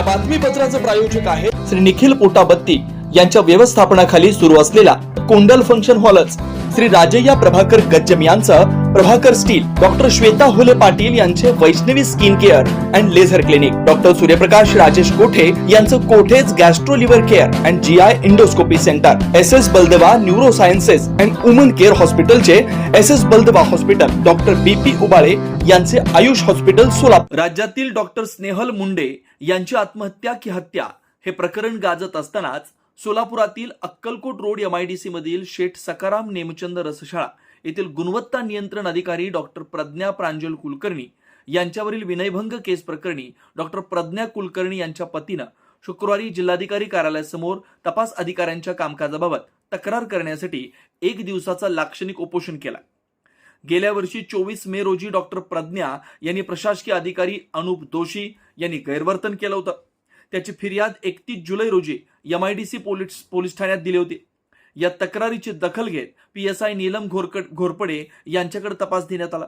या बातमीपत्राचे प्रायोजक आहे श्री निखिल पोटाबत्ती यांच्या व्यवस्थापनाखाली सुरू असलेला कोंडल फंक्शन हॉलच श्री राजय्या प्रभाकर गज्जम यांचं प्रभाकर स्टील डॉक्टर श्वेता हुले पाटील यांचे Vaishnavi skin care and laser clinic. Doctor Suryaprakash Rajesh Kothe यांचं Kothe's gastro liver care and G I endoscopy centre. S S Baldeva neuro sciences and woman care हॉस्पिटलचे S S Baldeva hospital. Doctor B P Ubale यांचे Ayush hospital Solapur. राज्यातील doctor Snehal Munde यांची आत्महत्या की हत्या हे प्रकरण गाजत असतानाच सोलापुरातील अक्कलकोट रोड एमआयडीसी मधील शेठ सकाराम नेमचंद रसशाळा येथील गुणवत्ता नियंत्रण अधिकारी डॉक्टर प्रज्ञा प्रांजल कुलकर्णी यांच्यावरील विनयभंग केस प्रकरणी डॉक्टर प्रज्ञा कुलकर्णी यांच्या पतीनं शुक्रवारी जिल्हाधिकारी कार्यालयासमोर तपास अधिकाऱ्यांच्या कामकाजाबाबत तक्रार करण्यासाठी एक दिवसाचा लाक्षणिक उपोषण केला. गेल्या वर्षी चोवीस मे रोजी डॉक्टर प्रज्ञा यांनी प्रशासकीय अधिकारी अनुप दोषी यांनी गैरवर्तन केलं होतं. त्याची फिर्याद एकतीस जुलै रोजी एमआयडीसी पोलीस पोलीस ठाण्यात दिली होती. या तक्रारीची दखल घेत P S I Neelam Ghorkat Ghorpade यांच्याकडे तपास देण्यात आला.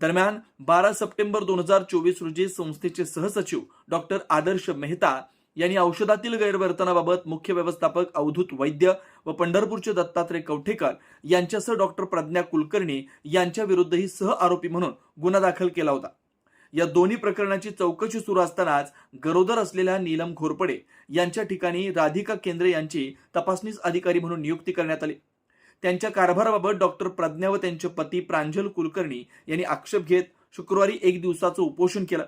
दरम्यान बारा सप्टेंबर दोन हजार चोवीस रोजी संस्थेचे सहसचिव डॉक्टर आदर्श मेहता यांनी औषधातील गैरवर्तनाबाबत मुख्य व्यवस्थापक अवधूत वैद्य व पंढरपूरचे दत्तात्रय कवठेकर यांच्यासह डॉक्टर प्रज्ञा कुलकर्णी यांच्या विरुद्धही सह आरोपी म्हणून गुन्हा दाखल केला होता. या दोन्ही प्रकरणाची चौकशी सुरू असतानाच गरोदर असलेल्या नीलम घोरपडे यांच्या ठिकाणी राधिका केंद्रे यांची तपासणीस अधिकारी म्हणून नियुक्ती करण्यात आली. त्यांच्या कारभाराबाबत डॉक्टर प्रज्ञा व त्यांचे पती प्रांजल कुलकर्णी यांनी आक्षेप घेत शुक्रवारी एक दिवसाचं उपोषण केलं.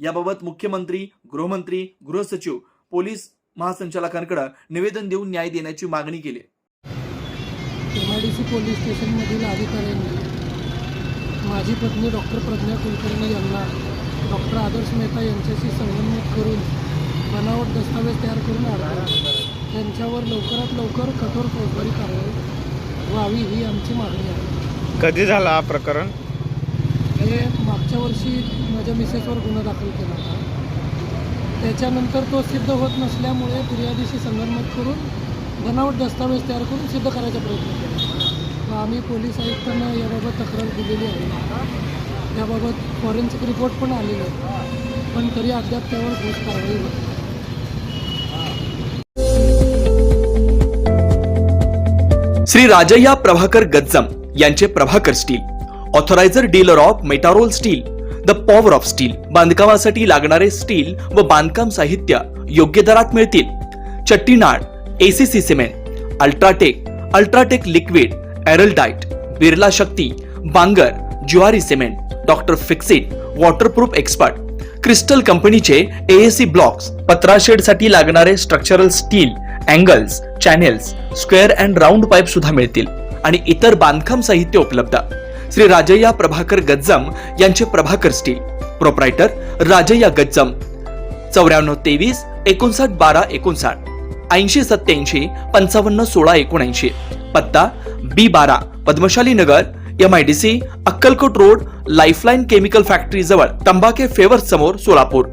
याबाबत मुख्यमंत्री गृहमंत्री गृहसचिव पोलीस महासंचालकांकडे निवेदन देऊन न्याय देण्याची मागणी केली एमआयडीसी पोलीस स्टेशनमधील अधिकाऱ्यांनी माझी पत्नी डॉक्टर प्रज्ञा कुलकर्णी यांना डॉक्टर आदर्श मेहता यांच्याशी संगनमत करून बनावट दस्तावेज तयार करून आणला त्यांच्यावर लवकरात लवकर कठोर फौजदारी कारवाई व्हावी ही आमची मागणी आहे. कधी झाला हा प्रकरण? हे मागच्या वर्षी माझ्या मिसेसवर गुन्हा दाखल केला होता. त्याच्यानंतर तो सिद्ध होत नसल्यामुळे फिर्यादीशी संगनमत करून बनावट दस्तावेज तयार करून सिद्ध करायचा प्रयत्न केला. आम्ही पोलीस आयुक्तांना याबाबत तक्रार दिलेली आहे. याबाबत फॉरेन्सिक रिपोर्ट पण आलेले आहे. पण तरी अद्याप त्यावर ठोस कारवाई होती श्री राजय्या प्रभाकर गज्जम यांचे Prabhakar steel authorised dealer of Metarol steel the power of steel बांधकामासाठी लागणारे स्टील व बांधकाम साहित्य योग्य दरात मिळतील. Chettinad ACC cement UltraTech UltraTech liquid Araldite Birla Shakti Bangar Zuari cement Dr Fixit waterproof expert Crystal कंपनीचे एएसी ब्लॉक्स पत्राशेडसाठी लागणारे structural steel angles channels square and round pipe सुद्धा मिळतील आणि इतर बांधकाम साहित्य उपलब्ध. श्री राजय्या प्रभाकर गज्जम यांचे प्रभाकर स्टील. प्रोप्रायटर राजय्या गज्जम. चौऱ्याण्णव तेवीस एकोणसाठ बारा एकोणसाठ. ऐंशी सत्याऐंशी पंचावन्न सोळा एकोणऐंशी. पत्ता बी बारा Padmashali Nagar M I D C Akkalkot road Lifeline chemical factory जवळ तंबाखे फेवर समोर सोलापूर.